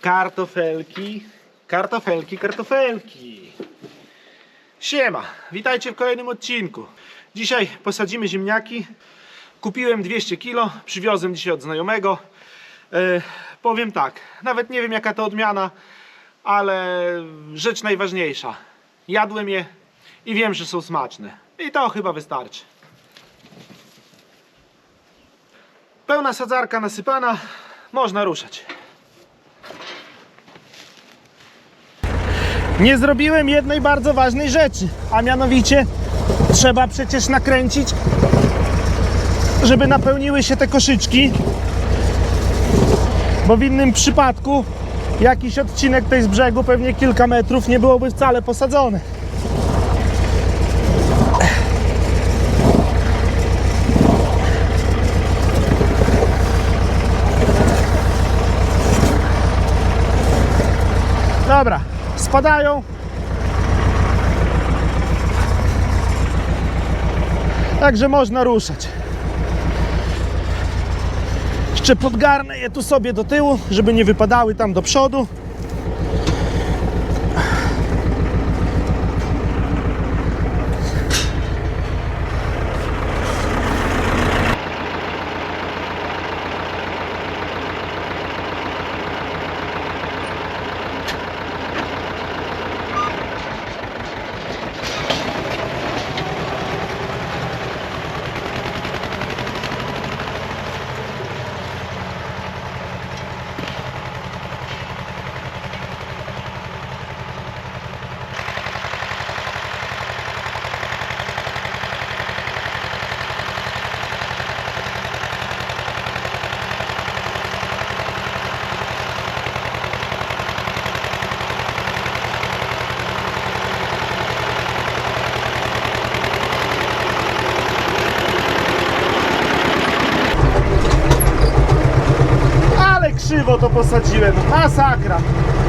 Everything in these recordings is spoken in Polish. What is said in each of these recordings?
Kartofelki, kartofelki, kartofelki. Siema, witajcie w kolejnym odcinku. Dzisiaj posadzimy ziemniaki. Kupiłem 200 kg, przywiozłem dzisiaj od znajomego. E, powiem tak, nawet nie wiem jaka to odmiana, ale rzecz najważniejsza. Jadłem je i wiem, że są smaczne. I to chyba wystarczy. Pełna sadzarka nasypana, można ruszać. Nie zrobiłem jednej bardzo ważnej rzeczy, a mianowicie trzeba przecież nakręcić, żeby napełniły się te koszyczki, bo w innym przypadku jakiś odcinek tej z brzegu, pewnie kilka metrów, nie byłoby wcale posadzony. Dobra, spadają. Także można ruszać. Jeszcze podgarnę je tu sobie do tyłu, żeby nie wypadały tam do przodu. Ale krzywo to posadziłem. Masakra.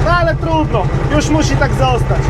No ale trudno. Już musi tak zostać.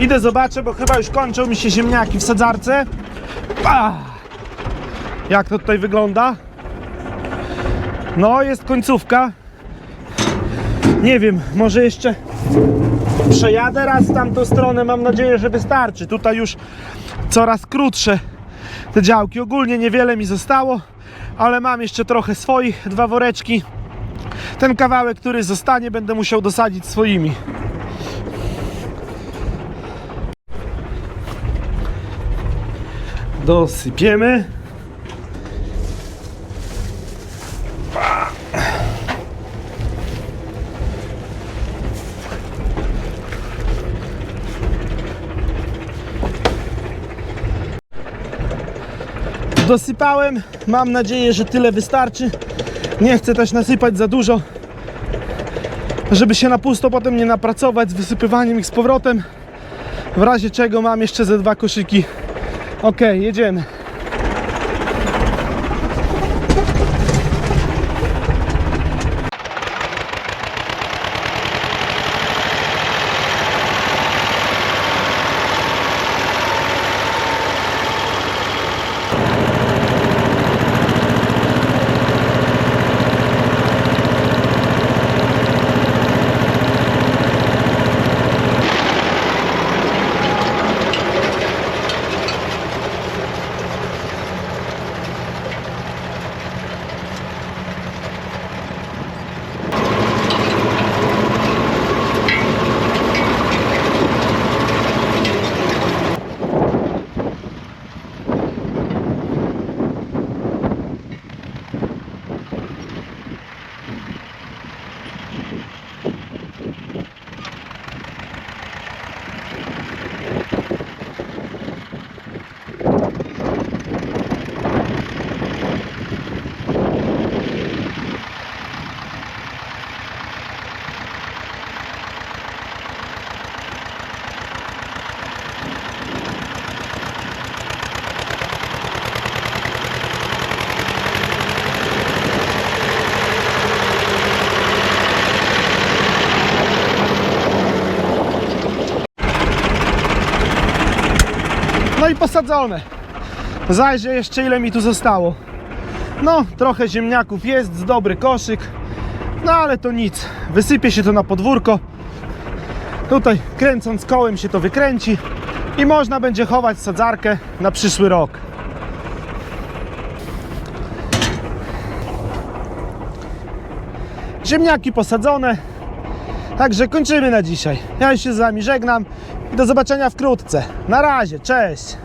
Idę zobaczę, bo chyba już kończą mi się ziemniaki w sadzarce. Ach, jak to tutaj wygląda? No, jest końcówka. Nie wiem, może jeszcze przejadę raz w tamtą stronę. Mam nadzieję, że wystarczy. Tutaj już coraz krótsze te działki. Ogólnie niewiele mi zostało, ale mam jeszcze trochę swoich, dwa woreczki. Ten kawałek, który zostanie, będę musiał dosadzić swoimi. Dosypiemy. Dosypałem. Mam nadzieję, że tyle wystarczy. Nie chcę też nasypać za dużo, żeby się na pusto potem nie napracować z wysypywaniem ich z powrotem. W razie czego mam jeszcze ze dwa koszyki Ok, jedziemy. I posadzone. Zajrzę jeszcze ile mi tu zostało. No, trochę ziemniaków jest, dobry koszyk. No ale to nic. Wysypie się to na podwórko. Tutaj kręcąc kołem się to wykręci i można będzie chować sadzarkę na przyszły rok. Ziemniaki posadzone. Także kończymy na dzisiaj. Ja się z Wami żegnam i do zobaczenia wkrótce. Na razie, cześć!